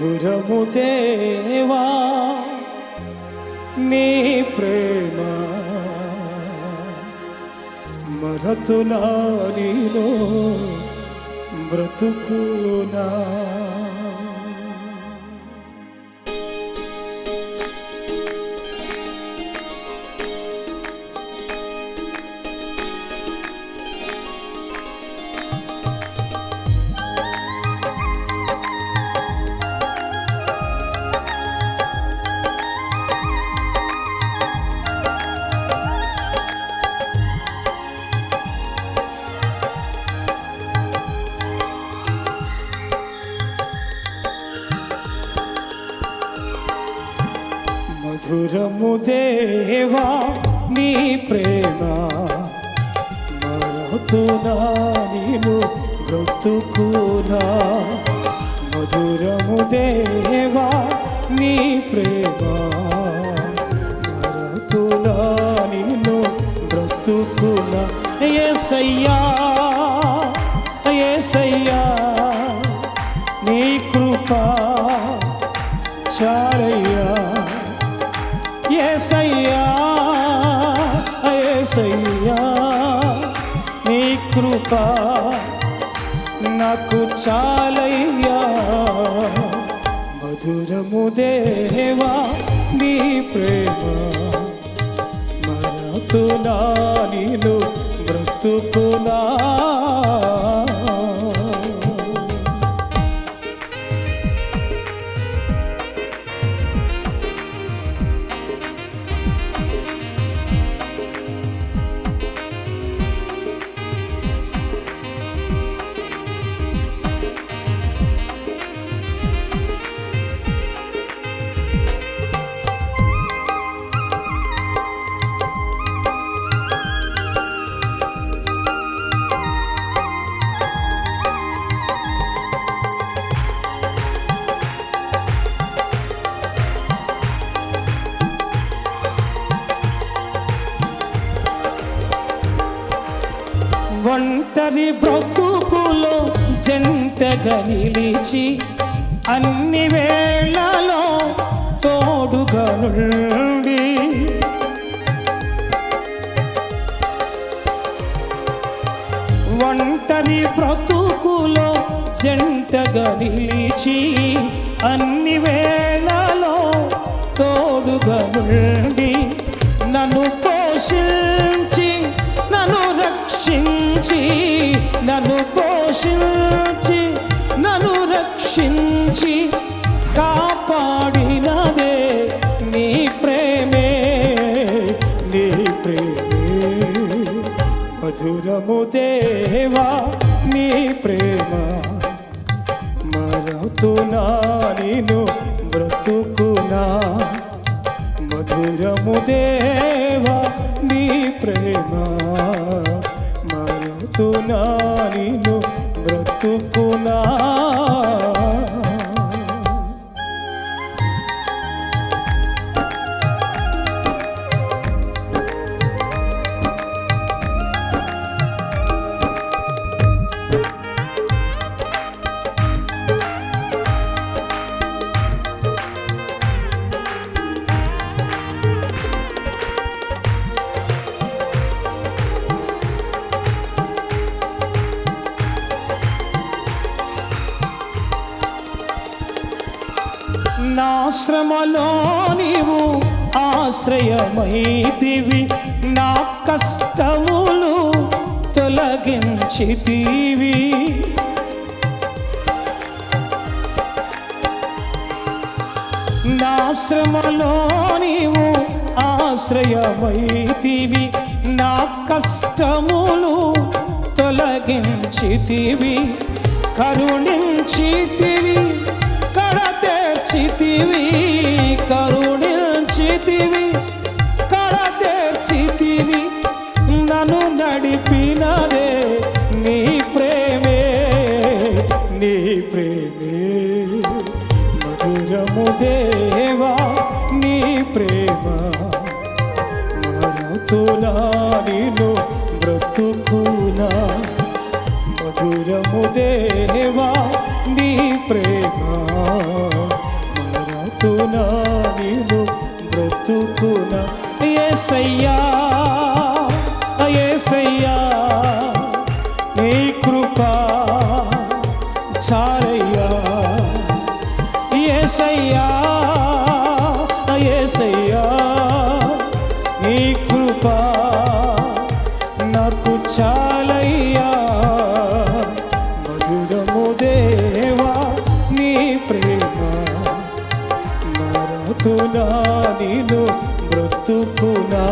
మధురము దేవా నీ ప్రేమ మరతులా నీలో బ్రతుకునా. మధురము దేవా నీ ప్రేమ మరతునా నేను బ్రతుకునా? మధురము దేవా నీ ప్రేమ మరతునా నేను బ్రతుకునా? ఏసయ్యా ఏసయ్యా నీ కృపా చాలయ్యా. ఏసయ్యా ఏసయ్యా నీ కృప నాకు చాలయ్యా. మధురము దేవా నీ ప్రేమ మరతునా ఒంటరి బ్రతుకులో జంటగా నిలిచి అన్ని వేళలో తోడుగా నుండి. ఒంటరి బ్రతుకులో జంటగా నిలిచి అన్ని వేళలో తోడుగా నుండి నన్ను పోషి రక్షించి నన్ను పోషించి నన్ను రక్షించి కాపాడినదే నీ ప్రేమే నీ ప్రేమే. మధురము దేవా నీ ప్రేమ. మరతునా నేను బ్రతుకునా. మధురము దేవా నీ ప్రేమ. మరతునా నేను బ్రతుకునా నా శ్రమలో నీవు ఆశ్రయమైతివి. నా కష్టములు తొలగించితివి. నా శ్రమలో నీవు ఆశ్రయమైతివి. నా కష్టములు తొలగించితివి. కరుణించితివి. కడతేర్చితివి కరుణించితివి కడతేర్చితివి నన్ను నడిపినదే నీ ప్రేమే నీ ప్రేమే. మధురము దేవా నీ ప్రేమ మరతునా నేను బ్రతుకునా. మధురము దేవా నీ ప్రేమ. బ్రతుకునా బ్రతుకున ఏసయ్యా ఏసయ్యా నీ కృపా చాలయ్యా. ఏసయ్యా ఏసయ్యా నీ కృపా నాకు చా బ్రతుకునా?